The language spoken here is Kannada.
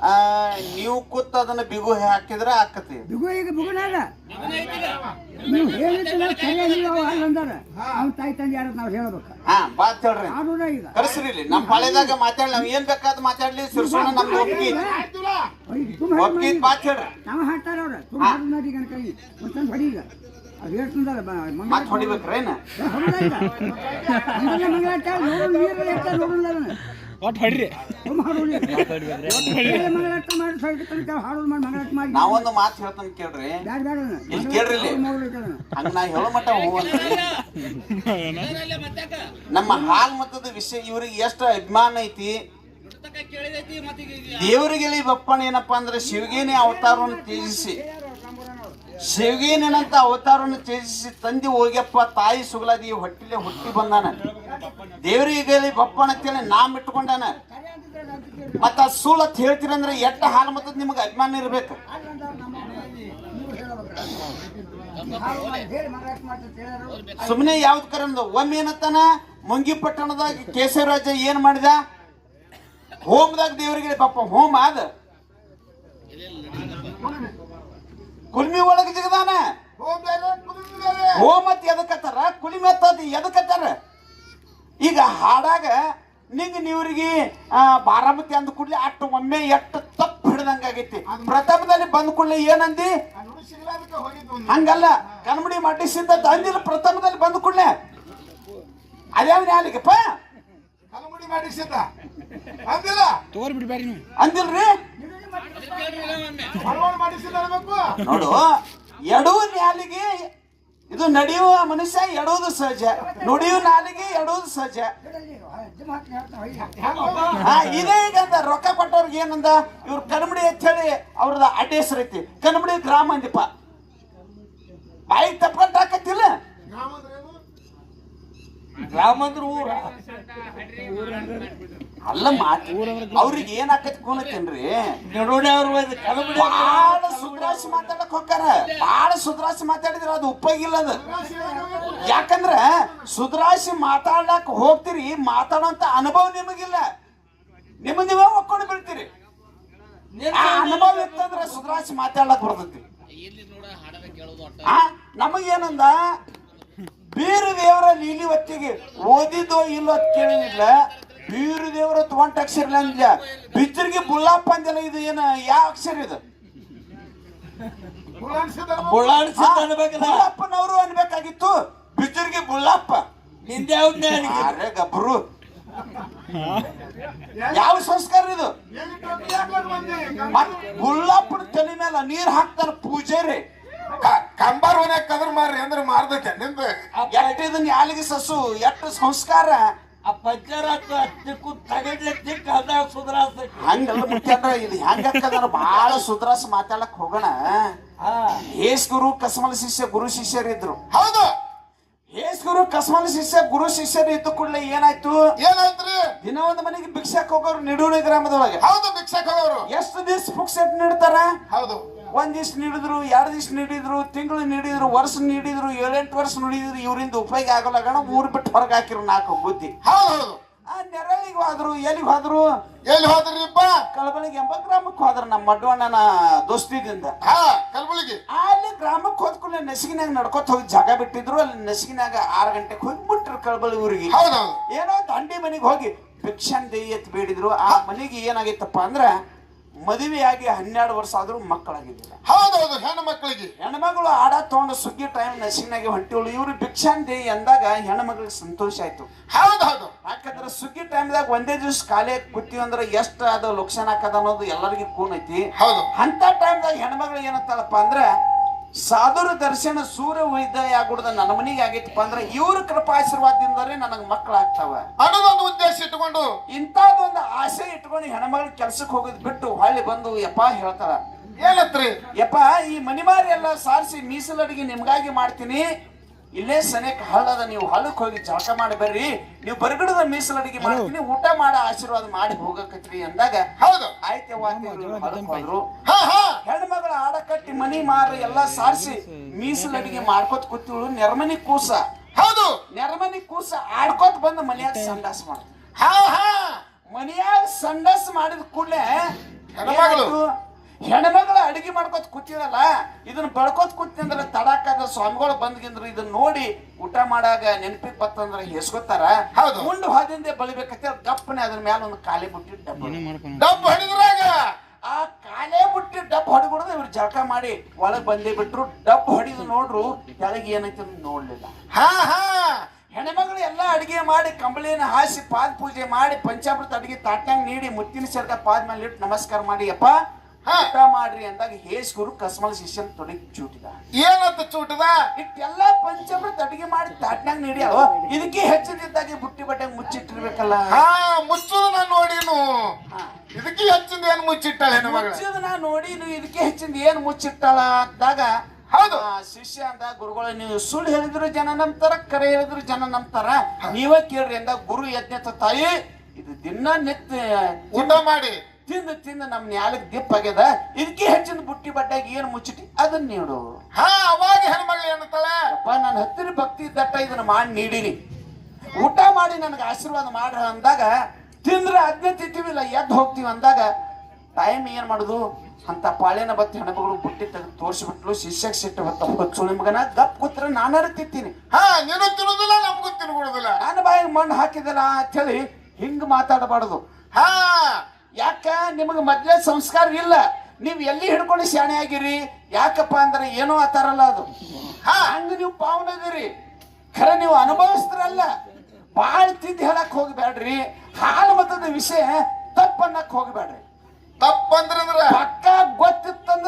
ಆ, ನೀವು ಕೂತ್ ಅದನ್ನ ಬಿಗು ಹಾಕಿದ್ರೆ ಆಕತಿ ಬಿಗು ಈಗ ಬಿಗುನಾಗ ನೀವು ಹೇಳಿದ್ದಲ್ಲ ಸರಿಯಾಗಿಲ್ಲ ಅವ ಅಲ್ಲ ಅಂದಾರ. ಅವ್ನ ತಾಯಿ ತಂದೆ ಯಾರು ನಾವು ಹೇಳ್ಬೇಕು. ಹಾ ಬಾತ್ ಹೇಳ್ರಿ. ಆಡೋಣ ಈಗ. ಕರ್ಸ್ರಿ ಇಲ್ಲಿ. ನಮ್ಮ ಪಾಳ್ಯದಾಗ ಮಾತಾಡ್ಲಿ ನಾವು ಏನ್ ಬೇಕಾದ್ ಮಾತಾಡ್ಲಿ ಸಿರ್ಸೋಣ ನಮ್ಮ ಒಪ್ಪಿಗೆ ಒಪ್ಪಿಗೆ ಇದ್ ಬಾತ್ ಹೇಳ್ರಿ. ನಾವು ಹಾಡ್ತಾರ ಅವ್ರ. ತುಂಬ ಹಾಡಿ ಗಣ ಕೈ ಮತ್ತೊಂದು ಹೊಡಿ ಈಗ. ಅದು ಹೇಳ್ತಂದಲ್ಲ ಮತ್ ಹೊಡಿಬೇಕ್ರೇನ ಮಂಗಳಾಟ ನೋಡೋಣ ನೀರು ಎತ್ತ ನೋಡೋಣ ಒಟ್ಟು ಹೊಡ್ರಿ. ನಾವೊಂದು ಮಾತು ಹೇಳ್ತಾನೆ ಕೇಳ್ರಿ. ಬ್ಯಾಡ ಬ್ಯಾಡ ಇಲ್ಲಿ ಕೇಳ್ರಿ ಇಲ್ಲಿ. ಹಂಗ ನಾ ಹೇಳೋ ಮಟ್ಟ ನಮ್ಮ ಹಾಲ್ ಮತದ ವಿಷಯ ಇವ್ರಿಗೆ ಎಷ್ಟು ಅಭಿಮಾನ ಐತಿ. ದೇವ್ರಿಗೆ ಬಪ್ಪಣ್ಣ ಏನಪ್ಪಾ ಅಂದ್ರೆ ಶಿವಗೇನೆ ಅವತಾರವನ್ನು ತ್ಯಜಿಸಿ. ಶಿವಗೇನೇನಂತ ಅವತಾರವನ್ನು ತ್ಯಜಿಸಿ ತಂದಿ ಹೋಗ್ಯಪ್ಪ, ತಾಯಿ ಸುಗಲಾದಿ ಹೊಟ್ಟಿಲೆ ಹುಟ್ಟಿ ಬಂದಾನ. ದೇವರಿಗೆ ಬಪ್ಪಣ್ಣ ಅಂತೇಳಿ ನಾಮ್ ಇಟ್ಕೊಂಡಾನ. ಮತ್ತ ಅದ್ ಸುಳ್ಳು ಅಂತ ಹೇಳ್ತೀರಂದ್ರೆ ಎಟ್ಟ ಹಾಲು ಮತ್ತದ್ ನಿಮ್ಗೆ ಅಭಿಮಾನ ಇರ್ಬೇಕು. ಸುಮ್ಮನೆ ಯಾವ್ದು ಕರಂದು, ಒಮ್ಮೆ ಏನತ್ತಾನ ಮುಂಗಿ ಪಟ್ಟಣದಾಗ ಕೇಸವರಾಜ ಏನ್ ಮಾಡಿದ? ಹೋಮ್ದಾಗ ದೇವರಿಗೆ ಪಾಪ ಹೋಮ್ ಅದ ಕುಲ್ಮಿ ಒಳಗೆ ಜಿಗದಾನ? ಹೋಮತ್ ಎದಕ್ಕತ್ತಾರ ಕುಲಿಮಿ ಎತ್ತದ ಎದಕ್ಕತ್ತಾರ ಈಗ ಹಾಡಾಗ ನಿಂಗ ನೀವ್ರಿಗೆ ಆ, ಬಾರಾಮತಿ ಅಂದ ಕೂಡ್ಲೆ ಅಟ್ಟು ಒಮ್ಮೆ ಎಷ್ಟು ತಪ್ಪು ಹಿಡಿದಂಗಾಗೈತಿ ಪ್ರಥಮದಲ್ಲಿ ಬಂದ ಕೂಡಲೇ ಏನಂದಿ? ಹಂಗಲ್ಲ ಕನ್ಮಡಿ ಮಡ್ಡಿಸಿಂದ ತಂದಿಲ್ಲ ಪ್ರಥಮದಲ್ಲಿ ಬಂದ ಕೂಡಲೇ. ಅದ್ಯಾವ ನ್ಯಾಲಿಗಪ್ಪ ಕಲಮುಡಿ ಮಾಡಿಸಿದ್ದ. ಅಂದಿಲ್ಲ? ತೋರ್ ಬಿಡ್ಬೇಡಿ ನೀವು. ಅಂದಿಲ್ರಿ? ನೋಡು ಎಡೂ ನಾಲಿಗೆ ಇದು ನಡೆಯುವ ಮನುಷ್ಯ ಎಡೋದು ಸಹಜ ನುಡಿಯುವ ನಾಲಿಗೆ ಎಡೋದು ಸಹಜ. ಇದೇ ಈಗ ರೊಕ್ಕ ಕೊಟ್ಟವ್ರಿಗೆ ಏನಂದ? ಇವ್ರ ಕನ್ಮಡಿ ಅಂತ ಹೇಳಿ ಅವ್ರದ ಅಡ್ಡ ಹೆಸರು ಐತಿ. ಕನ್ಮಡಿ ಗ್ರಾಮ ಅಂದಿಪ್ಪ ಬಾಯಿ ತಪ್ಕೊಂಡ್ ಹಾಕತ್ತಿಲ್ಲ? ಗ್ರಾಮ ಅಂದ್ರೆ ಏನು? ಗ್ರಾಮ ಅಂದ್ರೆ ಊರ. ಅಲ್ಲ ಮಾತು ಅವ್ರಿಗೆ ಏನ್ ಆಕತಿ ಬಹಳ ಬಾಳ ಸುಧಾರಿಸಿ ಮಾತಾಡಕ್ ಹೋಗ್ತಾರ ಬಹಳ ಸುಧಾರಿಸಿ ಮಾತಾಡಿದ್ರ ಅದು ಉಪಯೋಗಿಲ್ಲ ಅದು. ಯಾಕಂದ್ರ ಸುದ್ರಾಸಿ ಮಾತಾಡಕ್ ಹೋಗ್ತೀರಿ ಮಾತಾಡೋಂತ ಅನುಭವ ನಿಮಗಿಲ್ಲ. ನಿಮ್ ನೀವೇ ಒಕ್ಕೊಂಡು ಬಿಡ್ತೀರಿ ಆ ಅನುಭವ ಇತ್ತಂದ್ರ ಸುಧಾರಿಸಿ ಮಾತಾಡಕ್ ಬರ್ತೈತಿ. ಆ ನಮಗೇನಂದ? ಬೇರೆ ದೇವರ ಲೀಲಿ ಹೊತ್ತಿಗೆ ಓದಿದ್ದೋ ಇಲ್ಲೋ ಕೇಳಿಲ್ಲ. ಬೀರು ದೇವರ ತಗೊಂಡ ಅಕ್ಷರ ಅಂದ್ಲ. ಬಿಚ್ಚರಿಗೆ ಬುಳ್ಳಪ್ಪ ಅಂದಿಲ್ಲ ಇದು ಏನ? ಯಾವ ಅಕ್ಷರ ಇದು. ಬುಳ್ಳಪ್ಪನವರು ಅನ್ಬೇಕಾಗಿತ್ತು. ಬಿಚ್ಚರಿಗೆ ಬುಳ್ಳಪ್ಪ. ಅರೆ ಗಬ್ರು. ಯಾವ ಸಂಸ್ಕಾರ ಇದು? ಬುಲ್ಲಪ್ಪನ ಬುಳ್ಳಪ್ಪನ ತಲೆ ಮೇಲೆ ನೀರ್ ಹಾಕ್ತಾರ ಪೂಜಾರಿ ಕಂಬಾರ್ ಮನ್ಯಾಗ ಕದ್ರ ಮಾರ್ರಿ ಅಂದ್ರೆ ಮಾರ್ದಕ್ಕೆ ನಿಂದ ಎಟ್ಟಿದ್ ಯಾಲಿಗೆ ಸಸು ಎಟ್ಟು ಸಂಸ್ಕಾರ. ಹಂಗಲ್ಲ ಮುಖ್ಯಂದ್ರ ಇದು ಬಹಳ ಸುಧಾರಸ್ ಮಾತಾಡಕ್ ಹೋಗೋಣ. ಹೇಸ್ ಗುರು ಕಸ್ಮಲ ಶಿಷ್ಯ ಗುರು ಶಿಷ್ಯರಿದ್ರು ಹೌದು. ಹೇಸ್ ಗುರು ಕಸ್ಮಲ ಶಿಷ್ಯ ಗುರು ಶಿಷ್ಯರು ಇದ್ದ ಕೂಡಲೇ ಏನಾಯ್ತು? ಏನಾಯ್ತ್ರಿ? ದಿನ ಒಂದು ಮನೆಗೆ ಭಿಕ್ಷಕ್ ಹೋಗೋರು ನಿಡೂರಿ ಗ್ರಾಮದೊಳಗೆ. ಹೌದು ಭಿಕ್ಷಕ್ ಹೋಗೋರು. ಎಷ್ಟು ದಿವಸ ಪುಕ್ಸೆಟ್ ನೀಡ್ತಾರ? ಹೌದು. ಒಂದ್ ದಿವ್ಸ ನೀಡಿದ್ರು ಎರಡು ದಿವ್ಸ ನೀಡಿದ್ರು ತಿಂಗಳು ನೀಡಿದ್ರು ವರ್ಷ ನೀಡಿದ್ರು ಏಳೆಂಟು ವರ್ಷ ನೀಡಿದ್ರು ಇವರಿಂದ ಉಪಯೋಗ ಆಗಲ್ಲ ಊರು ಬಿಟ್ಟು ಹೊರಗೆ ಹಾಕಿರು ನಾಲ್ಕು ಬುದ್ಧಿ. ಹೌದು ಹೌದು. ಆ ನೆರಳಿಗೆ ಹೋದ್ರು ಎಲ್ಲಿಗೆ ಹೋದ್ರು? ಎಲ್ಲಿ ಹೋದ್ರಿಪ್ಪ? ಕಲಬಳಿಗೆ ಎಂಬ ಗ್ರಾಮಕ್ಕೆ ಹೋದ್ರ ನಮ್ಮ ಮಡ್ವಣ್ಣನ ದೋಸ್ತಿದಿಂದ. ಕಲ್ಬುಳಿಗಿ ಅಲ್ಲಿ ಗ್ರಾಮಕ್ಕೆ ಹೋದ್ಕೂಡ್ಲೆ ನಸಿಗಿನಾಗ ನಡ್ಕೊತ ಹೋಗಿ ಜಾಗ ಬಿಟ್ಟಿದ್ರು. ಅಲ್ಲಿ ನಸಿಗಿನಾಗ ಆರು ಗಂಟೆಗೆ ಹೋಗಿ ಬಿಟ್ರು ಕಳಬಳಿ ಊರಿಗೆ ಏನೋ ದಂಡಿ ಮನೆಗೆ ಹೋಗಿ ಭಿಕ್ಷಾನ್ ದೈ ಎತ್ ಬೇಡಿದ್ರು. ಆ ಮನೆಗೆ ಏನಾಗಿತ್ತಪ್ಪ ಅಂದ್ರ ಮದುವೆಯಾಗಿ ಹನ್ನೆರಡು ವರ್ಷ ಆದ್ರೂ ಮಕ್ಕಳಾಗಿದ್ದಿಲ್ಲ ಹೌದೌದು ಹೆಣ್ಣು ಮಕ್ಕಳಿಗೆ. ಹೆಣ್ಮಗಳು ಆಡ ತಗೊಂಡು ಸುಗ್ಗಿ ಟೈಮ್ ನಸಿಗಿನಾಗೆ ಹೊಂಟಿವಳು. ಇವ್ರು ಭಿಕ್ಷಾಂತಿ ಎಂದಾಗ ಅಂದಾಗ ಹೆಣ್ಮಗಳಿಗೆ ಸಂತೋಷ ಆಯ್ತು. ಹೌದು ಹೌದು ಯಾಕಂದ್ರೆ ಸುಗ್ಗಿ ಟೈಮ್ದಾಗ ಒಂದೇ ದಿವಸ ಖಾಲಿ ಕೂತೀವಿ ಅಂದ್ರೆ ಎಷ್ಟು ಅದು ಲಕ್ಷಣ ಹಾಕದ ಅನ್ನೋದು ಎಲ್ಲರಿಗೂ ಕೂನ್ ಐತಿ ಹೌದು ಅಂತ ಟೈಮ್ದಾಗ ಹೆಣ್ಮಗಳು ಏನಂತಾಳಪ್ಪ ಅಂದ್ರ ಸಾಧುರ ದರ್ಶನ ಸೂರ್ಯ ಉದಯ ಆಗುಡ್ದ ನನ್ನ ಮನೆಗೆ ಆಗೈತಪ್ಪ ಅಂದ್ರೆ ಇವ್ರ ಕೃಪಾಶೀರ್ವಾದದಿಂದಲೇ ನನಗೆ ಮಕ್ಕಳಾಗ್ತಾವ. ಅನ್ನೋದೊಂದು ಉದ್ದೇಶ ಇಟ್ಕೊಂಡು ಇಂಥದ್ದೊಂದು ಆಸೆ ಇಟ್ಕೊಂಡು ಹೆಣ್ಮಗಳು ಕೆಲ್ಸಕ್ಕೆ ಹೋಗೋದ್ ಬಿಟ್ಟು ಹೊಳ್ಳಿ ಬಂದು ಯಪ್ಪ ಹೇಳ್ತಾರ ಏನತ್ರಿ? ಯಪ್ಪ ಈ ಮನಿಮಾರಿ ಎಲ್ಲ ಸಾರಿಸಿ ಮೀಸಲಡಿಗೆ ನಿಮ್ಗಾಗಿ ಮಾಡ್ತೀನಿ. ಇಲ್ಲೇ ಸನೇಕ ಹಳ್ಳದ ನೀವು ಹಳ್ಳಕ್ಕೆ ಹೋಗಿ ಜಳಕ ಮಾಡಿ ಬರ್ರಿ. ನೀವು ಬರಗಡದ ಮೀಸಲಡಿಗೆ ಮಾಡ್ತೀನಿ ಊಟ ಮಾಡ ಆಶೀರ್ವಾದ ಮಾಡಿ ಹೋಗಕತ್ರಿ ಅಂದಾಗ ಹೌದು. ಆಯ್ತೆ ಹೋದ್ರು. ಹಾ ಹಾ. ಹೆಣ್ಮಗಳ ಆಡ ಕಟ್ಟಿ ಮನಿ ಮಾರ ಎಲ್ಲ ಸಾರಿಸಿ ಮೀಸಲಡಿಗೆ ಮಾಡ್ಕೋತ ಕೂತಿಳು ನೆರಮನಿ ಕೂಸ. ಹೌದು. ನೆರಮನಿ ಕೂಸ ಆಡ್ಕೋತ ಬಂದು ಮನ್ಯಾಗ ಸಂಡಾಸ ಮಾಡ. ಹಾ ಹಾ. ಮನ್ಯಾಗ ಸಂಡಸ್ ಮಾಡಿದ ಕೂಡಲೇ ಹೆಣ್ಮಗಳು. ಹೆಣ್ಮಗಳು ಅಡಿಗೆ ಮಾಡ್ಕೋತ ಕೂತಿರಲ್ಲ ಇದನ್ನ ಬಳ್ಕೋತ ಕೂತಿಂದ್ರ ತಡಾಕದ ಸ್ವಾಮಿಗಳು ಬಂದ್ಗಿಂದ್ರ ಇದನ್ನ ನೋಡಿ ಊಟ ಮಾಡಾಗ ನೆನಪಿಗೆ ಬತ್ತಂದ್ರ ಹೆಸ್ಕೋತಾರ. ಮುಂಡು ಹೋದಿಂದೆ ಹೋದಿಂದ ಬಳಿಬೇಕಂತ ಗಪ್ಪನೆ ಅದ್ರ ಮ್ಯಾಲ ಒಂದು ಖಾಲಿ ಬಿಟ್ಟಿ ಡಬ್ಬ. ಡಬ್ಬ ಹೊಡಿದ್ರಾಗ ಆ ಕಾಲೇ ಬಿಟ್ಟು ಡಬ್ ಹೊಡಿಬಿಡ್ದು ಇವ್ರು ಜಳಕ ಮಾಡಿ ಒಳಗ್ ಬಂದೇ ಬಿಟ್ರು ಡಬ್ ಹೊಡಿದು ನೋಡ್ರು ಕೆಳಗೆ ಏನೈತೆ ನೋಡ್ಲಿಲ್ಲ. ಹಾ ಹಾ. ಹೆಣ್ಮಗಳು ಎಲ್ಲ ಅಡಿಗೆ ಮಾಡಿ ಕಂಬಳಿನ ಹಾಸಿ ಪಾದ ಪೂಜೆ ಮಾಡಿ ಪಂಚಾಮೃತ ಅಡಿಗೆ ತಾಟ್ನಾಗ ನೀಡಿ ಮುತ್ತಿನ ಸರ್ಗ ಪಾದ ಮೇಲೆ ಇಟ್ಟು ನಮಸ್ಕಾರ ಮಾಡಿ ಅಪ್ಪ ಹಾ. ಊಟ ಮಾಡ್ರಿ ಅಂದಾಗ ಹೇಸ್ ಗುರು ಕಸ್ಮಲ್ ಶಿಷ್ಯನ್ ತೊಡಗಿ ಚೂಟಿದ. ಏನಂತ ಚೂಟದ? ಇಟ್ಟೆಲ್ಲ ಪಂಚಾಮೃತ ಅಡಿಗೆ ಮಾಡಿ ತಾಟ್ನಾಗ ನೀಡಿ ಅವ ಇದಕ್ಕೆ ಹೆಚ್ಚದಿದ್ದಾಗೆ ಬುಟ್ಟಿ ಬಟ್ಟೆ ಮುಚ್ಚಿಟ್ಟಿರ್ಬೇಕಲ್ಲ. ಹಾ ಮುಚ್ಚುದ ನಾನು. ನೋಡಿನು ಹೆಚ್ಚಿಂದ ಏನ್ ಮುಚ್ಚಿಟ್ಟಾಳೆ ಹೆಣ್ಣು ಮಗಳ? ಮುಚ್ಚಿದ ನಾ ನೋಡಿ ನೀವು ಇದಕ್ಕೆ ಹೆಚ್ಚಿಂದ ಏನ್ ಮುಚ್ಚಿಟ್ಟಾಳ ಅಂದಾಗ ಹೌದು. ಆ ಶಿಷ್ಯ ಅಂದ ಗುರುಗಳು ನೀವು ಸುಳ್ಳು ಹೇಳಿದ್ರು ಜನ ನಂಬ್ತಾರ ಕರೆ ಹೇಳಿದ್ರು ಜನ ನಂಬ್ತಾರ. ನೀವೇ ಕೇಳ್ರಿ ಅಂದ ಗುರು ಯಜ್ಞ ತಾಯಿ ಇದು ದಿನ ನೆತ್ತ ಊಟ ಮಾಡಿ. ತಿಂದು ತಿಂದು ನಮ್ ನ್ಯಾಲಕ್ ದಿಪ್ಪ ಆಗ್ಯದ. ಇದಕ್ಕೆ ಹೆಚ್ಚಿನ ಬುಟ್ಟಿ ಬಡ್ಡಾಗ ಏನ್ ಮುಚ್ಚಿಟ್ಟಿ? ಅದನ್ನ ನೀಡು. ಹಾ ಅವಾಗ ಹೆಣ್ಮಗಳು ಏನಂತಾಳೆ ಅಪ್ಪ ನನ್ನ ಹತ್ತಿರ ಭಕ್ತಿ ಇದ್ದಟ್ಟ ಇದನ್ನ ಮಾಡಿ ನೀಡಿರಿ ಊಟ ಮಾಡಿ ನನಗೆ ಆಶೀರ್ವಾದ ಮಾಡ್ರ ಅಂದಾಗ ತಿಂದ್ರೆ ಅದ್ನೇ ತಿಂತೀವಿಲ್ಲ ಎದ್ದು ಹೋಗ್ತೀವಿ ಅಂದಾಗ ಟೈಮ್ ಏನ್ ಮಾಡುದು? ಅಂತ ಪಾಳೆನ ಬತ್ತಿ ಹೆಣ್ಮಗಳು ಬುಟ್ಟಿ ತೆಗೆದು ತೋರಿಸ್ಬಿಟ್ಲು ಶಿಷ್ಯಕ್ ಸಿಟ್ಟು ಬತ್ತ ಹೊಚ್ಚು ಮಗನ ಗಪ್ ಕೂತ್ರ ನಾನಾರ ತಿಂತೀನಿ. ಹಾ ನೀನು ತಿನ್ನೋದಿಲ್ಲ ನಮಗೂ ತಿನ್ಕೊಡುದಿಲ್ಲ. ನಾನು ಬಾಯಿಗೆ ಮಣ್ಣು ಹಾಕಿದಲ್ಲ ಅಂತೇಳಿ ಹಿಂಗ್ ಮಾತಾಡಬಾರ್ದು. ಹಾ. ಯಾಕ? ನಿಮಗೆ ಮದ್ವೆ ಸಂಸ್ಕಾರ ಇಲ್ಲ. ನೀವು ಎಲ್ಲಿ ಹಿಡ್ಕೊಂಡು ಶಾಣೆ ಆಗಿರಿ? ಯಾಕಪ್ಪ ಅಂದ್ರೆ ಏನೋ ಆತಾರಲ್ಲ ಅದು. ಹಾ. ಹಂಗ ನೀವು ಪಾವನದಿರಿ. ಖರೆ ನೀವು ಅನುಭವಿಸ್ತಿರಲ್ಲ ಬಾಳ ತಿದ್ದು ಹೇಳಕ್ ಹೋಗ್ಬೇಡ್ರಿ. ಹಾಲು ಮತದ ವಿಷಯ ತಪ್ಪನ್ನಕ್ ಹೋಗ್ಬೇಡ್ರಿ. ತಪ್ಪಂದ್ರಂದ್ರ ಪಕ್ಕ ಗೊತ್ತಿತ್ತಂದ್ರ